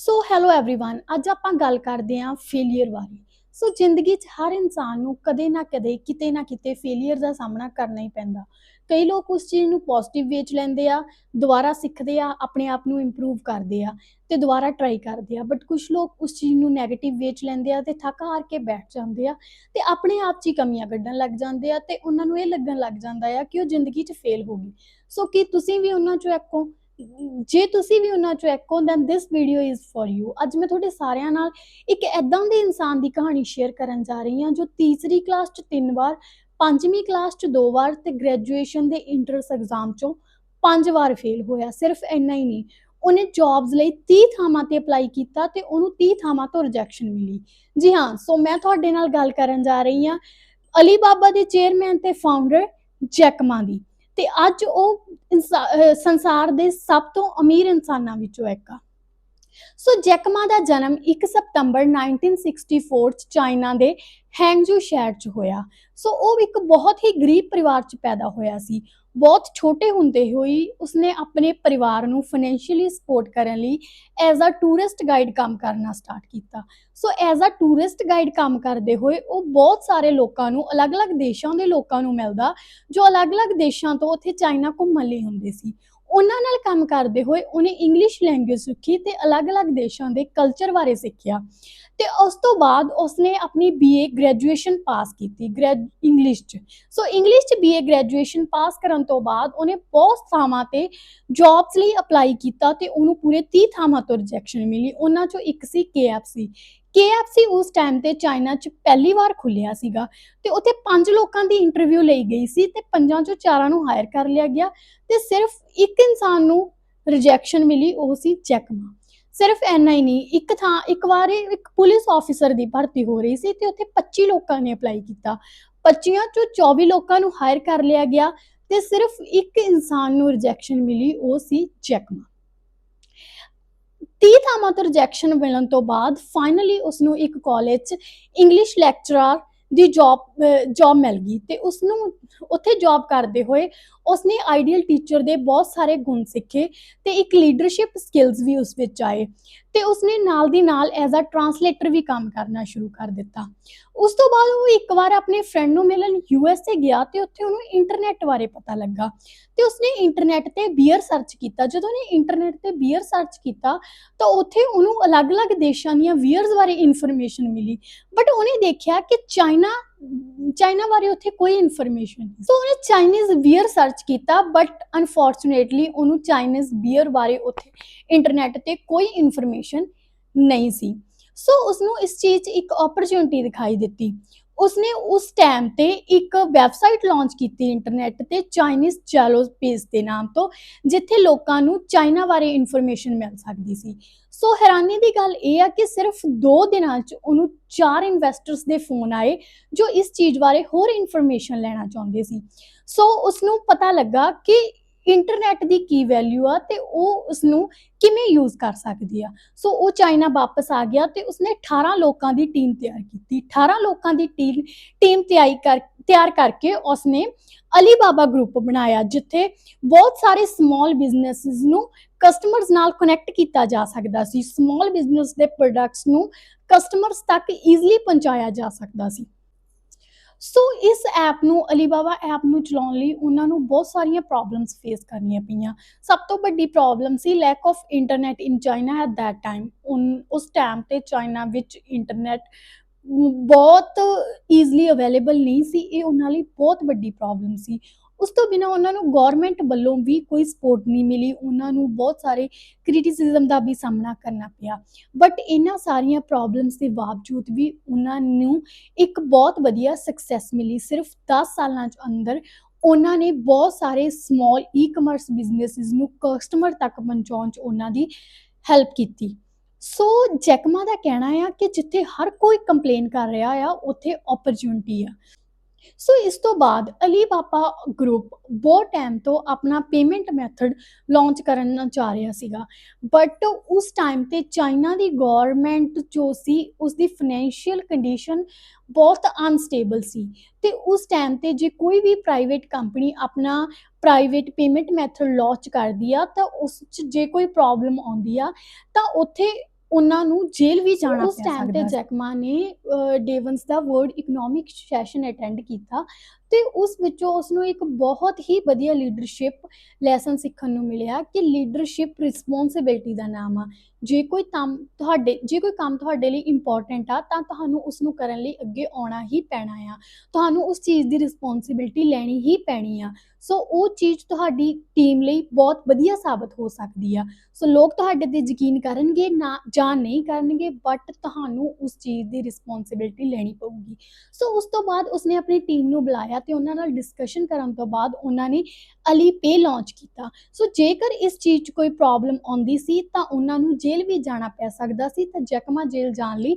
So hello everyone ਅੱਜ ਆਪਾਂ ਗੱਲ ਕਰਦੇ ਆਂ ਫੇਲਿਅਰ ਬਾਰੇ। ਸੋ ਜ਼ਿੰਦਗੀ 'ਚ ਹਰ ਇਨਸਾਨ ਨੂੰ ਕਦੇ ਨਾ ਕਦੇ, ਕਿਤੇ ਨਾ ਕਿਤੇ ਫੇਲਿਅਰ ਦਾ ਸਾਹਮਣਾ ਕਰਨਾ ਹੀ ਪੈਂਦਾ। ਕਈ ਲੋਕ ਉਸ ਚੀਜ਼ ਨੂੰ ਪੋਜ਼ਿਟਿਵ ਵੇ ਲੈਂਦੇ ਆ, ਦੁਬਾਰਾ ਸਿੱਖਦੇ ਆ, ਆਪਣੇ ਆਪ ਨੂੰ ਇੰਪਰੂਵ ਕਰਦੇ ਆ ਤੇ ਦੁਬਾਰਾ ਟਰਾਈ ਕਰਦੇ ਆ। ਬਟ ਕੁਝ ਲੋਕ ਉਸ ਚੀਜ਼ ਨੂੰ 네ਗੇਟਿਵ ਵੇਚ ਲੈਂਦੇ ਆ ਤੇ ਥੱਕ ਹਾਰ ਕੇ ਬੈਠ ਜਾਂਦੇ ਆ ਤੇ ਆਪਣੇ ਆਪ 'ਚ ਹੀ ਕਮੀਆਂ ਕੱਢਣ ਲੱਗ ਜਾਂਦੇ ਆ ਤੇ ਉਹਨਾਂ ਨੂੰ ਇਹ ਲੱਗਣ ਲੱਗ ਜਾਂਦਾ ਆ ਕਿ ਉਹ ਜ਼ਿੰਦਗੀ 'ਚ ਫੇਲ ਹੋ ਗਈ। ਸੋ ਕੀ ਤੁਸੀਂ ਵੀ ਉਹਨਾਂ 'ਚੋਂ ਇੱਕ ਹੋ? ਜੇ ਤੁਸੀਂ ਵੀ ਉਹਨਾਂ ਚੋਂ ਇੱਕ ਹੋ then this video is for you ਅੱਜ ਮੈਂ ਤੁਹਾਡੇ ਸਾਰਿਆਂ ਨਾਲ ਇੱਕ ਐਦਾਂ ਦੇ ਇਨਸਾਨ ਦੀ ਕਹਾਣੀ ਸ਼ੇਅਰ ਕਰਨ ਜਾ ਰਹੀ ਹਾਂ ਜੋ ਤੀਸਰੀ ਕਲਾਸ 'ਚ ਤਿੰਨ ਵਾਰ, ਪੰਜਵੀਂ ਕਲਾਸ 'ਚ ਦੋ ਵਾਰ ਤੇ ਗ੍ਰੈਜੂਏਸ਼ਨ ਦੇ ਇੰਟਰਸ ਐਗਜ਼ਾਮ 'ਚੋਂ ਪੰਜ ਵਾਰ ਫੇਲ ਹੋਇਆ। ਸਿਰਫ ਇੰਨਾ ਹੀ ਨਹੀਂ, ਉਹਨੇ ਜੌਬਸ ਲਈ 30 ਥਾਵਾਂ ਤੇ ਅਪਲਾਈ ਕੀਤਾ ਤੇ ਉਹਨੂੰ 30 ਥਾਵਾਂ ਤੋਂ ਰਿਜੈਕਸ਼ਨ ਮਿਲੀ। ਜੀ ਹਾਂ ਸੋ ਮੈਂ ਤੁਹਾਡੇ ਨਾਲ ਗੱਲ ਕਰਨ ਜਾ ਰਹੀ ਹਾਂ ਅਲੀ ਬਾਬਾ ਦੇ ਚੇਅਰਮੈਨ ਤੇ ਫਾਊਂਡਰ ਜੈਕਮਾ ਦੀ। ਤੇ ਅੱਜ ਉਹ ਇਨਸਾ- ਅਹ ਸੰਸਾਰ ਦੇ ਸਭ ਤੋਂ ਅਮੀਰ ਇਨਸਾਨਾਂ ਵਿੱਚੋਂ ਇੱਕ ਆ। ਸੋ ਜੈਕਮਾ ਦਾ ਜਨਮ 1 ਸਤੰਬਰ 1964 ਚ ਚਾਈਨਾ ਦੇ ਹੈਂਗਜੂ ਸ਼ਹਿਰ ਚ ਹੋਇਆ। ਸੋ ਉਹ ਇੱਕ ਬਹੁਤ ਹੀ ਗਰੀਬ ਪਰਿਵਾਰ ਚ ਪੈਦਾ ਹੋਇਆ ਸੀ। ਬਹੁਤ ਛੋਟੇ ਹੁੰਦੇ ਹੋਈ ਉਸਨੇ ਆਪਣੇ ਪਰਿਵਾਰ ਨੂੰ ਫਾਈਨੈਂਸ਼ੀਅਲੀ ਸਪੋਰਟ ਕਰਨ ਲਈ ਐਜ਼ ਅ ਟੂਰਿਸਟ ਗਾਈਡ ਕੰਮ ਕਰਨਾ ਸਟਾਰਟ ਕੀਤਾ। So as a tourist guide ਕੰਮ ਕਰਦੇ ਹੋਏ ਉਹ ਬਹੁਤ ਸਾਰੇ ਲੋਕਾਂ ਨੂੰ, ਅਲੱਗ-ਅਲੱਗ ਦੇਸ਼ਾਂ ਦੇ ਲੋਕਾਂ ਨੂੰ ਮਿਲਦਾ, ਜੋ ਅਲੱਗ-ਅਲੱਗ ਦੇਸ਼ਾਂ ਤੋਂ ਉੱਥੇ ਚਾਈਨਾ ਘੁੰਮਣ ਲਈ ਹੁੰਦੇ ਸੀ। ਉਹਨਾਂ ਨਾਲ ਕੰਮ ਕਰਦੇ ਹੋਏ ਉਹਨੇ ਇੰਗਲਿਸ਼ ਲੈਂਗੁਏਜ ਸਿੱਖੀ ਤੇ ਅਲੱਗ-ਅਲੱਗ ਦੇਸ਼ਾਂ ਦੇ ਕਲਚਰ ਬਾਰੇ ਸਿੱਖਿਆ। ਤੇ ਉਸ ਤੋਂ ਬਾਅਦ ਉਸਨੇ ਆਪਣੀ ਬੀਏ ਗ੍ਰੈਜੂਏਸ਼ਨ ਪਾਸ ਕੀਤੀ ਗ੍ਰੈਜ ਇੰਗਲਿਸ਼ 'ਚ। ਸੋ ਇੰਗਲਿਸ਼ 'ਚ ਬੀਏ ਗ੍ਰੈਜੂਏਸ਼ਨ ਪਾਸ ਕਰਨ ਤੋਂ ਬਾਅਦ ਉਹਨੇ ਬਹੁਤ ਥਾਵਾਂ ਤੇ ਜੌਬਸ ਲਈ ਅਪਲਾਈ ਕੀਤਾ ਤੇ ਉਹਨੂੰ ਪੂਰੇ 30 ਥਾਵਾਂ ਤੋਂ ਰਿਜੈਕਸ਼ਨ ਮਿਲੀ। ਉਹਨਾਂ 'ਚੋਂ ਇੱਕ ਸੀ KFC KFC ਉਸ ਟਾਈਮ ਤੇ ਚਾਈਨਾ 'ਚ ਪਹਿਲੀ ਵਾਰ ਖੁੱਲਿਆ ਸੀਗਾ ਤੇ ਉੱਥੇ ਪੰਜ ਲੋਕਾਂ ਦੀ ਇੰਟਰਵਿਊ ਲਈ ਗਈ ਸੀ ਤੇ ਪੰਜਾਂ 'ਚੋਂ ਚਾਰਾਂ ਨੂੰ ਹਾਇਰ ਕਰ ਲਿਆ ਗਿਆ ਤੇ ਸਿਰਫ ਇੱਕ ਇਨਸਾਨ ਨੂੰ ਰਿਜੈਕਸ਼ਨ ਮਿਲੀ, ਉਹ ਸੀ ਜੈਕਮਾ। ਸਿਰਫ ਐਨਾ ਹੀ ਨਹੀਂ, ਇੱਕ ਥਾਂ, ਇੱਕ ਵਾਰ ਇੱਕ ਪੁਲਿਸ ਆਫੀਸਰ ਦੀ ਭਰਤੀ ਹੋ ਰਹੀ ਸੀ ਤੇ ਉੱਥੇ 25 ਲੋਕਾਂ ਨੇ ਅਪਲਾਈ ਕੀਤਾ। 25 ਚੋਂ 24 ਲੋਕਾਂ ਨੂੰ ਹਾਇਰ ਕਰ ਲਿਆ ਗਿਆ ਤੇ ਸਿਰਫ ਇੱਕ ਇਨਸਾਨ ਨੂੰ ਰਿਜੈਕਸ਼ਨ ਮਿਲੀ, ਉਹ ਸੀ ਜੈਕਮਾ। 30 ਥਾਵਾਂ ਤੋਂ ਰਿਜੈਕਸ਼ਨ ਮਿਲਣ ਤੋਂ ਬਾਅਦ ਫਾਈਨਲੀ ਉਸ ਨੂੰ ਇੱਕ ਕਾਲਜ 'ਚ ਇੰਗਲਿਸ਼ ਲੈਕਚਰਰ ਦੀ ਜੌਬ ਜੌਬ ਮਿਲ ਗਈ ਤੇ ਉਸ ਨੂੰ ਉੱਥੇ ਜੌਬ ਕਰਦੇ ਹੋਏ ਉਸਨੇ ਆਈਡੀਅਲ ਟੀਚਰ ਦੇ ਬਹੁਤ ਸਾਰੇ ਗੁਣ ਸਿੱਖੇ ਤੇ ਇੱਕ ਲੀਡਰਸ਼ਿਪ ਸਕਿੱਲਸ ਵੀ ਉਸ ਵਿੱਚ ਆਏ ਤੇ ਉਸਨੇ ਨਾਲ ਦੀ ਨਾਲ ਐਜ਼ ਅ ਟਰਾਂਸਲੇਟਰ ਵੀ ਕੰਮ ਕਰਨਾ ਸ਼ੁਰੂ ਕਰ ਦਿੱਤਾ। ਉਸ ਤੋਂ ਬਾਅਦ ਉਹ ਇੱਕ ਵਾਰ ਆਪਣੇ ਫਰੈਂਡ ਨੂੰ ਮਿਲਣ ਯੂਐਸਏ ਗਿਆ ਤੇ ਉੱਥੇ ਉਹਨੂੰ ਇੰਟਰਨੈਟ ਬਾਰੇ ਪਤਾ ਲੱਗਾ ਤੇ ਉਸਨੇ ਇੰਟਰਨੈਟ ਤੇ ਬੀਅਰ ਸਰਚ ਕੀਤਾ। ਜਦੋਂ ਉਹਨੇ ਇੰਟਰਨੈਟ ਤੇ ਬੀਅਰ ਸਰਚ ਕੀਤਾ ਤਾਂ ਉੱਥੇ ਉਹਨੂੰ ਅਲੱਗ-ਅਲੱਗ ਦੇਸ਼ਾਂ ਦੀਆਂ ਬੀਅਰਸ ਬਾਰੇ ਇਨਫੋਰਮੇਸ਼ਨ ਮਿਲੀ। ਬਟ ਉਹਨੇ ਦੇਖਿਆ ਕਿ ਚਾਈਨਾ ਚਾਈਨਾ ਬਾਰੇ ਉੱਥੇ ਕੋਈ ਇਨਫੋਰਮੇਸ਼ਨ ਨਹੀਂ। ਸੋ ਉਹਨੇ ਚਾਈਨੀਜ਼ ਬੀਅਰ ਸਰਚ ਕੀਤਾ ਬਟ ਅਨਫੋਰਚੂਨੇਟਲੀ ਉਹਨੂੰ ਚਾਈਨੀਜ਼ ਬੀਅਰ ਬਾਰੇ ਉੱਥੇ ਇੰਟਰਨੈਟ ਤੇ ਕੋਈ ਇਨਫੋਰਮੇਸ਼ਨ ਨਹੀਂ ਸੀ। ਸੋ ਉਸ ਨੂੰ ਇਸ ਚੀਜ਼ 'ਚ ਇੱਕ ਓਪਰਚ्युनिटी ਦਿਖਾਈ ਦਿੱਤੀ। ਉਸਨੇ ਉਸ ਟਾਈਮ ਤੇ ਇੱਕ ਵੈਬਸਾਈਟ ਲਾਂਚ ਕੀਤੀ ਇੰਟਰਨੈਟ ਤੇ ਚਾਈਨੀਜ਼ ਚੈਲੋਸ ਪੇਜ ਦੇ ਨਾਮ ਤੋਂ, ਜਿੱਥੇ ਲੋਕਾਂ ਨੂੰ ਚਾਈਨਾ ਬਾਰੇ ਇਨਫੋਰਮੇਸ਼ਨ ਮਿਲ ਸਕਦੀ ਸੀ। ਸੋ ਹੈਰਾਨੀ ਦੀ ਗੱਲ ਇਹ ਆ ਕਿ ਸਿਰਫ 2 ਦਿਨਾਂ 'ਚ ਉਹਨੂੰ ਚਾਰ ਇਨਵੈਸਟਰਸ ਦੇ ਫੋਨ ਆਏ ਜੋ ਇਸ ਚੀਜ਼ ਬਾਰੇ ਹੋਰ ਇਨਫੋਰਮੇਸ਼ਨ ਲੈਣਾ ਚਾਹੁੰਦੇ ਸੀ। ਸੋ ਉਸ ਨੂੰ ਪਤਾ ਲੱਗਾ ਕਿ ਇੰਟਰਨੈਟ ਦੀ ਕੀ ਵੈਲਿਊ ਆ ਤੇ ਉਹ ਉਸ ਨੂੰ ਕਿਵੇਂ ਯੂਜ਼ ਕਰ ਸਕਦੀ ਆ। ਸੋ ਉਹ ਚਾਈਨਾ ਵਾਪਸ ਆ ਗਿਆ ਤੇ ਉਸਨੇ 18 ਲੋਕਾਂ ਦੀ ਟੀਮ ਤਿਆਰ ਕੀਤੀ। 18 ਲੋਕਾਂ ਦੀ ਟੀਮ ਟੀਮ ਤਿਆਰੀ ਕਰ, ਤਿਆਰ ਕਰਕੇ ਉਸਨੇ ਅਲੀ ਬਾਬਾ ਗਰੁੱਪ ਬਣਾਇਆ, ਜਿੱਥੇ ਬਹੁਤ ਸਾਰੇ ਸਮਾਲ ਬਿਜ਼ਨੈਸਸ ਨੂੰ ਕਸਟਮਰਸ ਨਾਲ ਕਨੈਕਟ ਕੀਤਾ ਜਾ ਸਕਦਾ ਸੀ। ਸਮਾਲ ਬਿਜ਼ਨਸ ਦੇ ਪ੍ਰੋਡਕਟਸ ਨੂੰ ਕਸਟਮਰਸ ਤੱਕ ਈਜ਼ੀਲੀ ਪਹੁੰਚਾਇਆ ਜਾ ਸਕਦਾ ਸੀ। ਸੋ ਇਸ ਐਪ ਨੂੰ, ਅਲੀਬਾਬਾ ਐਪ ਨੂੰ ਚਲਾਉਣ ਲਈ ਉਹਨਾਂ ਨੂੰ ਬਹੁਤ ਸਾਰੀਆਂ ਪ੍ਰੋਬਲਮਸ ਫੇਸ ਕਰਨੀਆਂ ਪਈਆਂ। ਸਭ ਤੋਂ ਵੱਡੀ problem C lack of internet in China at that time ਉਸ ਟਾਈਮ ਤੇ ਚਾਈਨਾ ਵਿੱਚ ਇੰਟਰਨੈਟ ਬਹੁਤ ਈਜ਼ੀਲੀ ਅਵੇਲੇਬਲ ਨਹੀਂ ਸੀ, ਇਹ ਉਹਨਾਂ ਲਈ ਬਹੁਤ ਵੱਡੀ ਪ੍ਰੋਬਲਮ ਸੀ। ਉਸ ਤੋਂ ਬਿਨਾ ਉਹਨਾਂ ਨੂੰ ਗਵਰਨਮੈਂਟ ਵੱਲੋਂ ਵੀ ਕੋਈ ਸਪੋਰਟ ਨਹੀਂ ਮਿਲੀ, ਉਹਨਾਂ ਨੂੰ ਬਹੁਤ ਸਾਰੇ ਕ੍ਰਿਟਿਸਿਜ਼ਮ ਦਾ ਵੀ ਸਾਹਮਣਾ ਕਰਨਾ ਪਿਆ। ਬਟ ਇਹਨਾਂ ਸਾਰੀਆਂ ਪ੍ਰੋਬਲਮਸ ਦੇ ਬਾਵਜੂਦ ਵੀ ਉਹਨਾਂ ਨੂੰ ਇੱਕ ਬਹੁਤ ਵਧੀਆ ਸਕਸੈਸ ਮਿਲੀ। ਸਿਰਫ 10 ਸਾਲਾਂ ਚ ਅੰਦਰ ਉਹਨਾਂ ਨੇ ਬਹੁਤ ਸਾਰੇ ਸਮਾਲ ਈ-ਕਮਰਸ ਬਿਜ਼ਨੈਸਿਸ ਨੂੰ ਕਸਟਮਰ ਤੱਕ ਪਹੁੰਚਾਉਣ ਚ ਉਹਨਾਂ ਦੀ ਹੈਲਪ ਕੀਤੀ। ਸੋ ਜੈਕਮਾ ਦਾ ਕਹਿਣਾ ਆ ਕਿ ਜਿੱਥੇ ਹਰ ਕੋਈ ਕੰਪਲੇਨ ਕਰ ਰਿਹਾ ਆ, ਉੱਥੇ ਓਪਰਚੁਨਿਟੀ ਆ। ਸੋ ਇਸ ਤੋਂ ਬਾਅਦ ਅਲੀ ਬਾਪਾ ਗਰੁੱਪ ਬਹੁਤ ਟਾਈਮ ਤੋਂ ਆਪਣਾ ਪੇਮੈਂਟ ਮੈਥਡ ਲਾਂਚ ਕਰਨ ਜਾ ਰਿਹਾ ਸੀਗਾ। ਬਟ ਉਸ ਟਾਈਮ ਤੇ ਚਾਈਨਾ ਦੀ ਗਵਰਨਮੈਂਟ ਜੋ ਸੀ ਉਸ ਦੀ ਫਾਈਨੈਂਸ਼ੀਅਲ ਕੰਡੀਸ਼ਨ ਬਹੁਤ ਅਨਸਟੇਬਲ ਸੀ। ਤੇ ਉਸ ਟਾਈਮ ਤੇ ਜੇ ਕੋਈ ਵੀ ਪ੍ਰਾਈਵੇਟ ਕੰਪਨੀ ਆਪਣਾ ਪ੍ਰਾਈਵੇਟ ਪੇਮੈਂਟ ਮੈਥਡ ਲਾਂਚ ਕਰਦੀ ਆ, ਤਾਂ ਉਸ 'ਚ ਜੇ ਕੋਈ ਪ੍ਰੋਬਲਮ ਆਉਂਦੀ ਆ, ਤਾਂ ਉੱਥੇ ਉਹਨਾਂ ਨੂੰ ਜੇਲ੍ਹ ਵੀ ਜਾਣਾ ਉਸ ਪੈ ਸਕਦਾ ਤੇ ਜੈਕਮਾ ਨੇ ਡੇਵਨਸ ਦਾ ਵਰਲਡ ਇਕਨੋਮਿਕ ਸੈਸ਼ਨ ਅਟੈਂਡ ਕੀਤਾ। ਤੇ ਉਸ ਵਿੱਚੋਂ ਉਸ ਨੂੰ ਇੱਕ ਬਹੁਤ ਹੀ ਵਧੀਆ ਲੀਡਰਸ਼ਿਪ ਲੈਸਨ ਸਿੱਖਣ ਨੂੰ ਮਿਲਿਆ ਕਿ ਲੀਡਰਸ਼ਿਪ ਰਿਸਪੌਂਸਿਬਿਲਟੀ ਦਾ ਨਾਮ ਆ। ਜੇ ਕੋਈ ਕੰਮ ਤੁਹਾਡੇ, ਜੇ ਕੋਈ ਕੰਮ ਤੁਹਾਡੇ ਲਈ ਇੰਪੋਰਟੈਂਟ ਆ, ਤਾਂ ਤੁਹਾਨੂੰ ਉਸ ਨੂੰ ਕਰਨ ਲਈ ਅੱਗੇ ਆਉਣਾ ਹੀ ਪੈਣਾ ਆ। ਤੁਹਾਨੂੰ ਉਸ ਚੀਜ਼ ਦੀ ਰਿਸਪੌਂਸਿਬਿਲਟੀ ਲੈਣੀ ਹੀ ਪੈਣੀ ਆ। ਸੋ ਉਹ ਚੀਜ਼ ਤੁਹਾਡੀ ਟੀਮ ਲਈ ਬਹੁਤ ਵਧੀਆ ਸਾਬਤ ਹੋ ਸਕਦੀ ਆ। ਸੋ ਲੋਕ ਤੁਹਾਡੇ ਤੇ ਯਕੀਨ ਕਰਨਗੇ, ਨਾ, ਜਾਂ ਨਹੀਂ ਕਰਨਗੇ ਬਟ ਤੁਹਾਨੂੰ ਉਸ ਚੀਜ਼ ਦੀ ਰਿਸਪੌਂਸਿਬਿਲਟੀ ਲੈਣੀ ਪਊਗੀ। ਸੋ ਉਸ ਤੋਂ ਬਾਅਦ ਉਸਨੇ ਆਪਣੀ ਟੀਮ ਨੂੰ ਬੁਲਾਇਆ ਤੇ ਉਹਨਾਂ ਨਾਲ ਡਿਸਕਸ਼ਨ ਕਰਨ ਤੋਂ ਬਾਅਦ ਉਹਨਾਂ ਨੇ ਅਲੀ ਪੇ ਲਾਂਚ ਕੀਤਾ। ਸੋ ਜੇਕਰ ਇਸ ਚੀਜ਼ 'ਚ ਕੋਈ ਪ੍ਰੋਬਲਮ ਆਉਂਦੀ ਸੀ, ਤਾਂ ਉਹਨਾਂ ਨੂੰ ਜੇਲ੍ਹ ਵੀ ਜਾਣਾ ਪੈ ਸਕਦਾ ਸੀ ਤਾਂ ਜੈਕਮਾ ਜੇਲ੍ਹ ਜਾਣ ਲਈ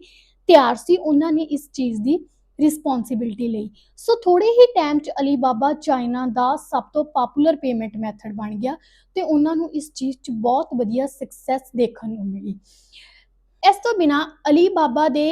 ਤਿਆਰ ਸੀ ਉਹਨਾਂ ਨੇ ਇਸ ਚੀਜ਼ ਦੀ ਰਿਸਪੌਂਸਿਬਿਲਟੀ ਲਈ। ਸੋ ਥੋੜੇ ਹੀ ਟਾਈਮ 'ਚ ਅਲੀਬਾਬਾ ਚਾਈਨਾ ਦਾ ਸਭ ਤੋਂ ਪਪੂਲਰ ਪੇਮੈਂਟ ਮੈਥਡ ਬਣ ਗਿਆ ਤੇ ਉਹਨਾਂ ਨੂੰ ਇਸ ਚੀਜ਼ 'ਚ ਬਹੁਤ ਵਧੀਆ ਸਕਸੈਸ ਦੇਖਣ ਨੂੰ ਮਿਲੀ। ਇਸ ਤੋਂ ਬਿਨਾ ਅਲੀਬਾਬਾ ਦੇ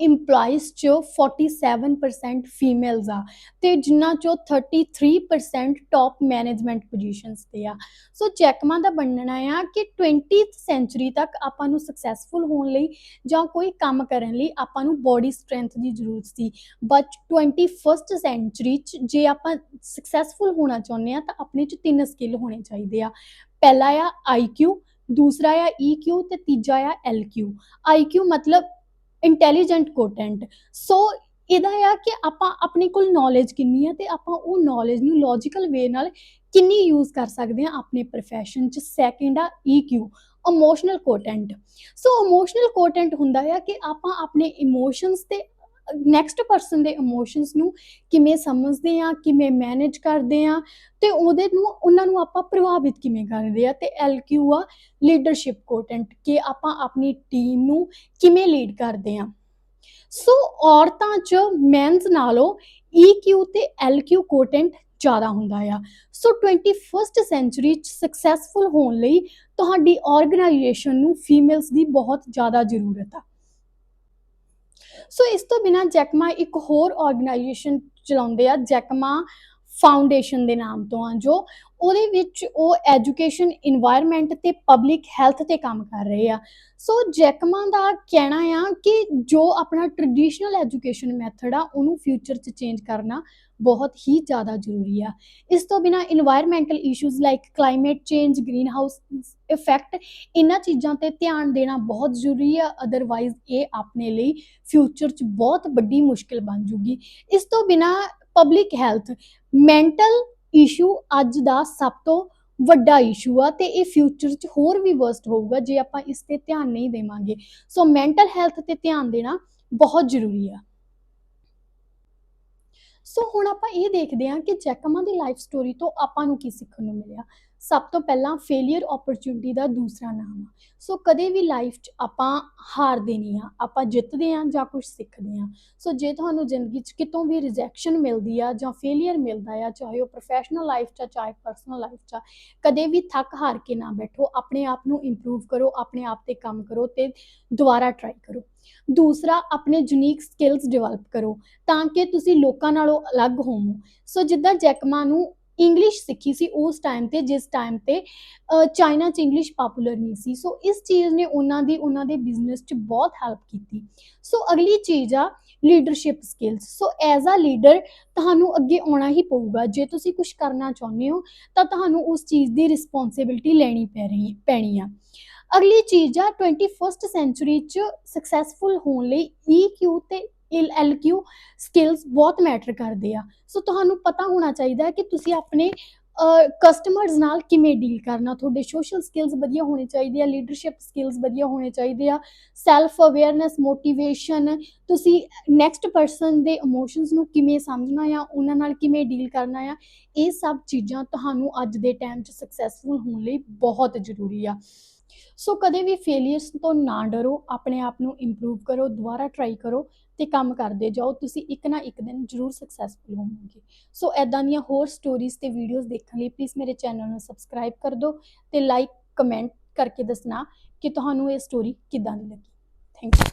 EMPLOYEES 'ਚ 47% ਫੀਮੇਲਸ ਆ ਤੇ ਜਿਨ੍ਹਾਂ 'ਚੋਂ 33% ਟੌਪ ਮੈਨੇਜਮੈਂਟ ਪੋਜੀਸ਼ਨਸ ਤੇ ਆ। ਸੋ ਜੈਕਮਾ ਦਾ ਬਣਨਾ ਆ ਕਿ 20th ਸੈਂਚਰੀ ਤੱਕ ਆਪਾਂ ਨੂੰ ਸਕਸੈਸਫੁਲ ਹੋਣ ਲਈ ਜਾਂ ਕੋਈ ਕੰਮ ਕਰਨ ਲਈ ਆਪਾਂ ਨੂੰ ਬੋਡੀ ਸਟਰੈਂਥ ਦੀ ਜ਼ਰੂਰਤ ਸੀ। ਬਟ 21st ਸੈਂਚਰੀ 'ਚ ਜੇ ਆਪਾਂ ਸਕਸੈਸਫੁਲ ਹੋਣਾ ਚਾਹੁੰਦੇ ਆ ਤਾਂ ਆਪਣੇ 'ਚ ਤਿੰਨ ਸਕਿੱਲ ਹੋਣੇ ਚਾਹੀਦੇ ਆ। ਪਹਿਲਾ ਆ IQ ਦੂਸਰਾ ਆ EQ ਤੇ ਤੀਜਾ ਆ LQ ਆਈਕਿਊ ਮਤਲਬ ਇੰਟੈਲੀਜੈਂਟ ਕੋਟੈਂਟ ਸੋ ਇਹਦਾ ਆ ਕਿ ਆਪਾਂ ਆਪਣੇ ਕੋਲ ਨੌਲੇਜ ਕਿੰਨੀ ਆ ਤੇ ਆਪਾਂ ਉਹ ਨੌਲੇਜ ਨੂੰ ਲੌਜੀਕਲ ਵੇ ਨਾਲ ਕਿੰਨੀ ਯੂਜ਼ ਕਰ ਸਕਦੇ ਆ ਆਪਣੇ profession 'ਚ ਸੈਕਿੰਡ ਆ EQ emotional quotient so emotional quotient ਹੁੰਦਾ ਆ ਕਿ ਆਪਾਂ ਆਪਣੇ ਇਮੋਸ਼ਨਸ ਤੇ ਨੈਕਸਟ ਪਰਸਨ ਦੇ ਇਮੋਸ਼ਨਸ ਨੂੰ ਕਿਵੇਂ ਸਮਝਦੇ ਆ ਕਿਵੇਂ ਮੈਨੇਜ ਕਰਦੇ ਆ ਤੇ ਉਹਦੇ ਨੂੰ, ਉਹਨਾਂ ਨੂੰ ਆਪਾਂ ਪ੍ਰਭਾਵਿਤ ਕਿਵੇਂ ਕਰਦੇ ਆ ਤੇ LQ ਆ ਲੀਡਰਸ਼ਿਪ ਕੋਟੈਂਟ ਕਿ ਆਪਾਂ ਆਪਣੀ ਟੀਮ ਨੂੰ ਕਿਵੇਂ ਲੀਡ ਕਰਦੇ ਆ ਸੋ ਔਰਤਾਂ 'ਚ ਮੈਨਸ ਨਾਲੋਂ EQ ਤੇ LQ ਕੋਟੈਂਟ ਜ਼ਿਆਦਾ ਹੁੰਦਾ ਆ। ਸੋ 21st ਸੈਂਚੁਰੀ 'ਚ ਸਕਸੈਸਫੁਲ ਹੋਣ ਲਈ ਤੁਹਾਡੀ ਆਰਗੇਨਾਈਜੇਸ਼ਨ ਨੂੰ ਫੀਮੇਲਸ ਦੀ ਬਹੁਤ ਜ਼ਿਆਦਾ ਜ਼ਰੂਰਤ ਆ। ਸੋ ਇਸ ਤੋਂ ਬਿਨਾ ਜੈਕਮਾ ਇੱਕ ਹੋਰ ਆਰਗੇਨਾਈਜੇਸ਼ਨ ਚਲਾਉਂਦੇ ਆ ਜੈਕਮਾ ਫਾਊਂਡੇਸ਼ਨ ਦੇ ਨਾਮ ਤੋਂ ਆ, ਜੋ ਉਹਦੇ ਵਿੱਚ ਉਹ ਐਜੂਕੇਸ਼ਨ এনवायरमेंट ਤੇ ਪਬਲਿਕ ਹੈਲਥ ਤੇ ਕੰਮ ਕਰ ਰਹੇ ਆ। ਸੋ ਜੈਕਮਾ ਦਾ ਕਹਿਣਾ ਆ ਕਿ ਜੋ ਆਪਣਾ ਟ੍ਰੈਡੀਸ਼ਨਲ ਐਜੂਕੇਸ਼ਨ ਮੈਥਡ ਆ, ਉਹਨੂੰ ਫਿਊਚਰ 'ਚ ਚੇਂਜ ਕਰਨਾ ਬਹੁਤ ਹੀ ਜ਼ਿਆਦਾ ਜ਼ਰੂਰੀ ਆ। ਇਸ ਤੋਂ ਬਿਨਾ environmental issues like climate change greenhouse effect ਇਹਨਾਂ ਚੀਜ਼ਾਂ ਤੇ ਧਿਆਨ ਦੇਣਾ ਬਹੁਤ ਜ਼ਰੂਰੀ ਆ। ਅਦਰਵਾਈਜ਼ ਇਹ ਆਪਣੇ ਲਈ ਫਿਊਚਰ 'ਚ ਬਹੁਤ ਵੱਡੀ ਮੁਸ਼ਕਲ ਬਣ ਜੂਗੀ। ਇਸ ਤੋਂ ਬਿਨਾ ਪਬਲਿਕ ਹੈਲਥ ਮੈਂਟਲ ਇਸ਼ੂ ਅੱਜ ਦਾ ਸਭ ਤੋਂ ਵੱਡਾ ਇਸ਼ੂ ਆ ਤੇ ਇਹ ਫਿਊਚਰ 'ਚ ਹੋਰ ਵੀ ਵਰਸਟ ਹੋਊਗਾ ਜੇ ਆਪਾਂ ਇਸ ਤੇ ਧਿਆਨ ਨਹੀਂ ਦੇਵਾਂਗੇ। ਸੋ ਮੈਂਟਲ ਹੈਲਥ ਤੇ ਧਿਆਨ ਦੇਣਾ ਬਹੁਤ ਜ਼ਰੂਰੀ ਆ। ਸੋ ਹੁਣ ਆਪਾਂ ਇਹ ਦੇਖਦੇ ਹਾਂ ਕਿ ਜੈਕਮਾ ਦੀ ਲਾਈਫ ਸਟੋਰੀ ਤੋਂ ਆਪਾਂ ਨੂੰ ਕੀ ਸਿੱਖਣ ਨੂੰ ਮਿਲਿਆ। ਸਭ ਤੋਂ ਪਹਿਲਾਂ ਫੇਲਿਅਰ ਓਪਰਚੁਨਿਟੀ ਦਾ ਦੂਸਰਾ ਨਾਮ ਆ। ਸੋ ਕਦੇ ਵੀ ਲਾਈਫ 'ਚ ਆਪਾਂ ਹਾਰਦੇ ਨਹੀਂ ਆ ਆਪਾਂ ਜਿੱਤਦੇ ਆ ਜਾਂ ਕੁਝ ਸਿੱਖਦੇ ਆ ਸੋ ਜੇ ਤੁਹਾਨੂੰ ਜ਼ਿੰਦਗੀ 'ਚ ਕਿਤੋਂ ਵੀ ਰਿਜੈਕਸ਼ਨ ਮਿਲਦੀ ਆ ਜਾਂ ਫੇਲਿਅਰ ਮਿਲਦਾ ਆ, ਚਾਹੇ ਉਹ ਪ੍ਰੋਫੈਸ਼ਨਲ ਲਾਈਫ 'ਚ ਚਾਹੇ ਪਰਸਨਲ ਲਾਈਫ 'ਚ ਕਦੇ ਵੀ ਥੱਕ ਹਾਰ ਕੇ ਨਾ ਬੈਠੋ, ਆਪਣੇ ਆਪ ਨੂੰ ਇੰਪਰੂਵ ਕਰੋ, ਆਪਣੇ ਆਪ ਤੇ ਕੰਮ ਕਰੋ ਤੇ ਦੁਬਾਰਾ ਟਰਾਈ ਕਰੋ। ਦੂਸਰਾ, ਆਪਣੇ ਯੂਨੀਕ ਸਕਿੱਲਸ ਡਿਵੈਲਪ ਕਰੋ, ਤਾਂ ਕਿ ਤੁਸੀਂ ਲੋਕਾਂ ਨਾਲੋਂ ਅਲੱਗ ਹੋਵੋ। ਸੋ ਜਿੱਦਾਂ ਜੈਕਮਾ ਨੂੰ ਇੰਗਲਿਸ਼ ਸਿੱਖੀ ਸੀ ਉਸ ਟਾਈਮ ਤੇ, ਜਿਸ ਟਾਈਮ ਤੇ ਚਾਈਨਾ 'ਚ ਇੰਗਲਿਸ਼ ਪਪੂਲਰ ਨਹੀਂ ਸੀ। ਸੋ ਇਸ ਚੀਜ਼ ਨੇ ਉਹਨਾਂ ਦੀ, ਉਹਨਾਂ ਦੇ ਬਿਜ਼ਨਸ 'ਚ ਬਹੁਤ ਹੈਲਪ ਕੀਤੀ। ਸੋ ਅਗਲੀ ਚੀਜ਼ ਆ leadership skills so as a leader ਤੁਹਾਨੂੰ ਅੱਗੇ ਆਉਣਾ ਹੀ ਪਊਗਾ। ਜੇ ਤੁਸੀਂ ਕੁਝ ਕਰਨਾ ਚਾਹੁੰਦੇ ਹੋ, ਤਾਂ ਤੁਹਾਨੂੰ ਉਸ ਚੀਜ਼ ਦੀ ਰਿਸਪੌਂਸਿਬਿਲਟੀ ਲੈਣੀ ਪੈ ਰਹੀ ਪੈਣੀ ਆ। ਅਗਲੀ ਚੀਜ਼ ਆ 21st ਸੈਂਚੁਰੀ 'ਚ ਸਕਸੈਸਫੁਲ ਹੋਣ ਲਈ EQ ਤੇ LQ ਸਕਿੱਲਸ ਬਹੁਤ ਮੈਟਰ ਕਰਦੇ ਆ। ਸੋ ਤੁਹਾਨੂੰ ਪਤਾ ਹੋਣਾ ਚਾਹੀਦਾ ਹੈ ਕਿ ਤੁਸੀਂ ਆਪਣੇ ਕਸਟਮਰਸ ਨਾਲ ਕਿਵੇਂ ਡੀਲ ਕਰਨਾ। ਤੁਹਾਡੇ ਸੋਸ਼ਲ ਸਕਿੱਲਸ ਵਧੀਆ ਹੋਣੇ ਚਾਹੀਦੇ ਆ ਲੀਡਰਸ਼ਿਪ ਸਕਿੱਲਸ ਵਧੀਆ ਹੋਣੇ ਚਾਹੀਦੇ ਆ। ਸੈਲਫ ਅਵੇਅਰਨੈਸ ਮੋਟੀਵੇਸ਼ਨ ਤੁਸੀਂ ਨੈਕਸਟ ਪਰਸਨ ਦੇ ਇਮੋਸ਼ਨਸ ਨੂੰ ਕਿਵੇਂ ਸਮਝਣਾ ਆ, ਉਹਨਾਂ ਨਾਲ ਕਿਵੇਂ ਡੀਲ ਕਰਨਾ ਆ, ਇਹ ਸਭ ਚੀਜ਼ਾਂ ਤੁਹਾਨੂੰ ਅੱਜ ਦੇ ਟਾਈਮ 'ਚ ਸਕਸੈਸਫੁਲ ਹੋਣ ਲਈ ਬਹੁਤ ਜ਼ਰੂਰੀ ਆ। ਸੋ ਕਦੇ ਵੀ ਫੇਲਿਅਰਸ ਤੋਂ ਨਾ ਡਰੋ, ਆਪਣੇ ਆਪ ਨੂੰ ਇੰਪਰੂਵ ਕਰੋ, ਦੁਬਾਰਾ ਟਰਾਈ ਕਰੋ ਤੇ ਕੰਮ ਕਰਦੇ ਜਾਓ, ਤੁਸੀਂ ਇੱਕ ਨਾ ਇੱਕ ਦਿਨ ਜ਼ਰੂਰ ਸਕਸੈਸਫੁਲ ਹੋਵੋਗੇ। ਸੋ ਐਦਾਂ ਦੀਆਂ ਹੋਰ ਸਟੋਰੀਜ਼ ਤੇ ਵੀਡੀਓਜ਼ ਦੇਖਣ ਲਈ ਪਲੀਜ਼ ਮੇਰੇ ਚੈਨਲ ਨੂੰ ਸਬਸਕ੍ਰਾਈਬ ਕਰ ਦਿਓ ਤੇ ਲਾਈਕ ਕਮੈਂਟ ਕਰਕੇ ਦੱਸਣਾ ਕਿ ਤੁਹਾਨੂੰ ਇਹ ਸਟੋਰੀ ਕਿੱਦਾਂ ਦੀ ਲੱਗੀ। Thank you